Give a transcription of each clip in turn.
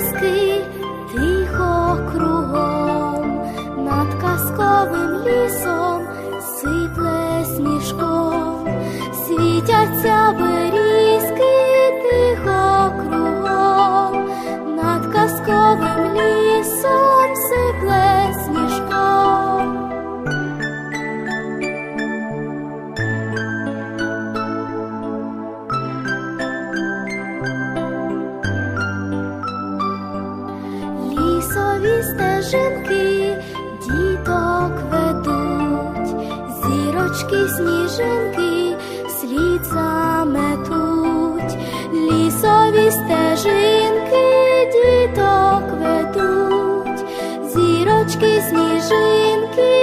піски тихо кругом, над казковим лісом сипле. Стежинки діток ведуть, зірочки, сніжинки слід заметуть, лісові стежинки діток ведуть, зірочки, сніжинки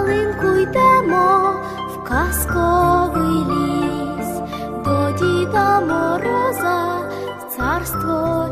На йдемо в казковий ліс, до Діда Мороза в царство